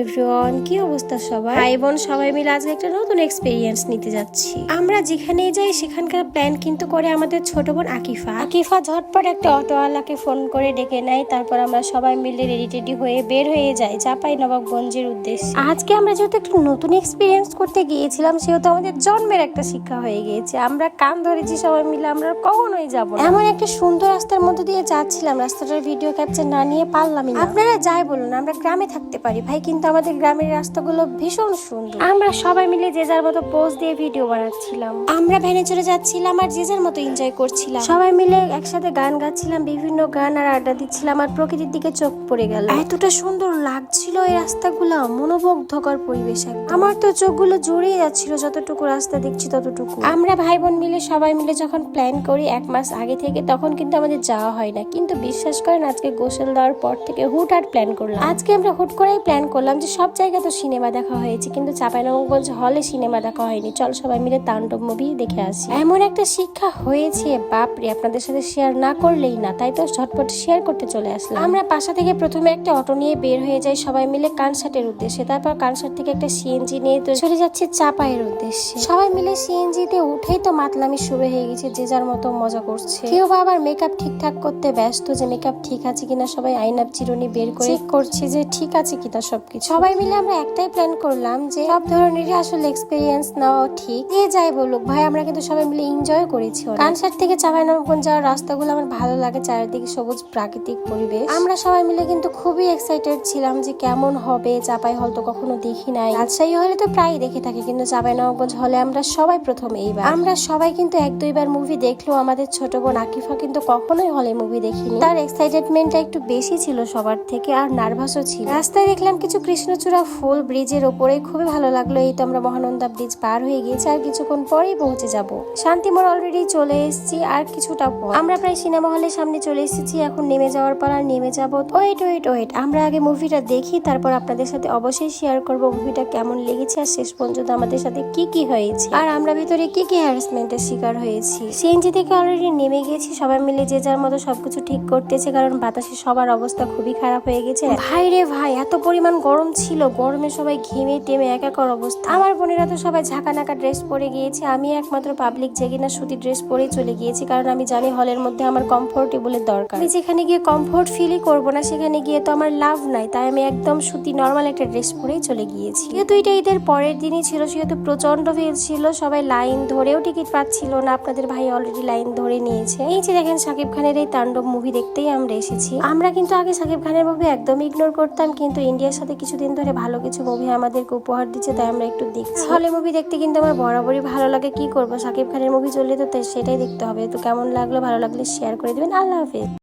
Everyone কি অবস্থা সবাই ভাই বোন সবাই মিলে আজকে একটা নতুন এক্সপিরিয়েন্স নিতে যাচ্ছি। আমরা যেখানেই যাই সেখানকার প্ল্যান কিন্তু করে আমাদের ছোট বোন আকিফা। আকিফা ঝটপট একটা অটোওয়ালাকে ফোন করে ডেকে নেয় তারপর আমরা সবাই মিলে রেডি টেডি হয়ে বের হয়ে যাই চাপাই নবাবগঞ্জের উদ্দেশ্যে। আজকে আমরা যেহেতু একটু নতুন এক্সপিরিয়েন্স করতে গিয়েছিলাম সেহেতু আমাদের জন্মের একটা শিক্ষা হয়ে গিয়েছে। আমরা কান ধরেছি সবাই মিলে আমরা কখনোই যাব এমন একটা সুন্দর রাস্তার মধ্যে দিয়ে যাচ্ছিলাম রাস্তাটার ভিডিও ক্যাপচার না নিয়ে পারলামই আপনারা যাই বলুন আমরা গ্রামে থাকতে পারি। ভাই কিন্তু আমাদের গ্রামের রাস্তাগুলো ভীষণ সুন্দর। আমরা সবাই মিলে যে যার মতো পোজ দিয়ে ভিডিও বানাচ্ছিলাম। আমরা ভ্যানে চড়ে যাচ্ছিলাম আর যে যার মতো এনজয় করছিলাম। সবাই মিলে একসাথে গান গাচ্ছিলাম, বিভিন্ন গান আর আড্ডা দিচ্ছিলাম আর প্রকৃতির দিকে চোখ পড়ে গেল। এতটা সুন্দর লাগছিল এই রাস্তাগুলো, মনোমুগ্ধকর পরিবেশ আমার তো চোখগুলো জড়িয়ে যাচ্ছিল, যতটুকু রাস্তা দেখছি ততটুকু। আমরা ভাই বোন মিলে সবাই মিলে যখন প্ল্যান করি এক মাস আগে থেকে, তখন কিন্তু আমাদের যাওয়া হয় না। কিন্তু বিশ্বাস করেন, আজকে গোসল দেওয়ার পর থেকে হুট আর প্ল্যান করলাম। আজকে আমরা হুট করেই প্ল্যান করলাম যে সব জায়গায় তো সিনেমা দেখা হয়েছে, কিন্তু চাঁপাইনবাবগঞ্জ হলে সিনেমা দেখা হয়নি। চল সবাই মিলে তাণ্ডব মুভি দেখে আসি। এমন একটা শিক্ষা হয়েছে, বাপরে, আপনাদের সাথে শেয়ার না করলেই না, তাই তো ঝটপট শেয়ার করতে চলে আসলাম। আমরা পাশা থেকে প্রথমে একটা অটো নিয়ে বের হয়ে যাই, সবাই মিলে কানসার্টের উদ্দেশ্যে, তারপর কানসার্ট থেকে একটা সিএনজি নিয়ে তো চলে যাচ্ছে চাপাইয়ের উদ্দেশ্যে। সবাই মিলে সিএনজি তে উঠেই তো মাতলামি শুরু হয়ে গেছে, যে যার মতো মজা করছে। কেউ আবার মেকআপ ঠিকঠাক করতে ব্যস্ত যে মেকআপ ঠিক আছে কিনা সবাই আইনাপ চিরুনি বের করে চেক করছে যে ঠিক আছে কিনা সবকিছু। সবাই মিলে আমরা একটাই প্ল্যান করলাম যে সব ধরনেরই আসলে এক্সপিরিয়েন্স নেওয়া ঠিক। যে যাই বলুক, ভাই, আমরা কিন্তু সবাই মিলে এনজয় করেছি কানসার থেকে চাঁপাইনবাবগঞ্জ যাওয়ার রাস্তাগুলো আমার ভালো লাগে, চারিদিকে সবুজ প্রাকৃতিক পরিবেশ। আমরা সবাই মিলে কিন্তু খুবই এক্সাইটেড ছিলাম যে কেমন হবে, চাপাই হল তো কখনো দেখি নাই। রাজশাহী হলে তো প্রায় দেখে থাকি, কিন্তু চাঁপাইনবাবগঞ্জ হলে আমরা সবাই প্রথম এইবার। আমরা সবাই কিন্তু এক দুইবার মুভি দেখলেও আমাদের ছোট বোন আকিফা কিন্তু কখনোই হলে মুভি দেখিনি। তার এক্সাইটেডমেন্টটা একটু বেশি ছিল সবার থেকে, আর নার্ভাসও ছিল। রাস্তায় দেখলাম কিছু কৃষ্ণচূড়া ফুল ব্রিজের ওপরে খুবই ভালো লাগল। এই তো আমরা মহানন্দা ব্রিজ পার হয়ে গিয়েছি, আর কিছুক্ষণ পরেই পৌঁছে যাব। শান্তিমোড় অলরেডি চলে এসেছি, আর কিছুটা পর। আমরা প্রায় সিনেমা হলের সামনে চলে এসেছি, এখন নেমে যাওয়ার পর আর নেমে যাব। ওয়েট ওয়েট ওয়েট আমরা আগে মুভিটা দেখি, তারপর আপনাদের সাথে অবশ্যই শেয়ার করব মুভিটা কেমন লেগেছে, আর শেষ পর্যন্ত আমাদের সাথে কি কি হয়েছে। আর আমরা ভিতরে কি কি হ্যারাসমেন্টের শিকার হয়েছি। সিএনজি থেকে অলরেডি নেমে গেছি, সবাই মিলে যে যার মতো সবকিছু ঠিক করতেছে, কারণ বাতাসে সবার অবস্থা খুবই খারাপ হয়ে গেছে। ভাই রে ভাই, এত পরিমাণ গরম ছিল, গরমে সবাই ঘেমে টেমে একাকার অবস্থা। আমার বোনেরা তো সবাই ঝাঁকা নাকা ড্রেস পরে গিয়েছে। আমি একমাত্র পাবলিক যে কিনা সুতি ড্রেস পরে চলে গিয়েছি, কারণ আমি জানি হলের মধ্যে আমার কমফোর্টেবলের দরকার। আমি যেখানে গিয়ে কমফোর্ট ফিলই করব না, সেখানে গিয়ে তো আমার লাভ নাই, তাই আমি একদম সুতি নর্মাল একটা ড্রেস পরেই চলে গিয়েছি। যেহেতু এটা ঈদের পরের দিনই ছিল, সেহেতু প্রচণ্ড ভিড় ছিল, সবাই লাইন ধরেও টিকিট পাচ্ছিল না, আপনাদের ভাই অলরেডি লাইন ধরে নিয়েছে। এই যে দেখেন সাকিব খানের এই তাণ্ডব মুভি দেখতেই আমরা এসেছি। আমরা কিন্তু আগে সাকিব খানের মুভি একদম ইগনোর করতাম, কিন্তু ইন্ডিয়ার সাথে কিছুদিন ধরে ভালো কিছু মুভি আমাদেরকে উপহার দিচ্ছে, তাই আমরা একটু দেখছি। হলে মুভি দেখতে কিন্তু আমার বরাবরই ভালো লাগে, কি করব? সাকিব খানের মুভি চললে তো সেটাই দেখতে হবে। তো কেমন লাগল, ভালো লাগলে শেয়ার করে দেবেন। আল্লাহ হাফিজ।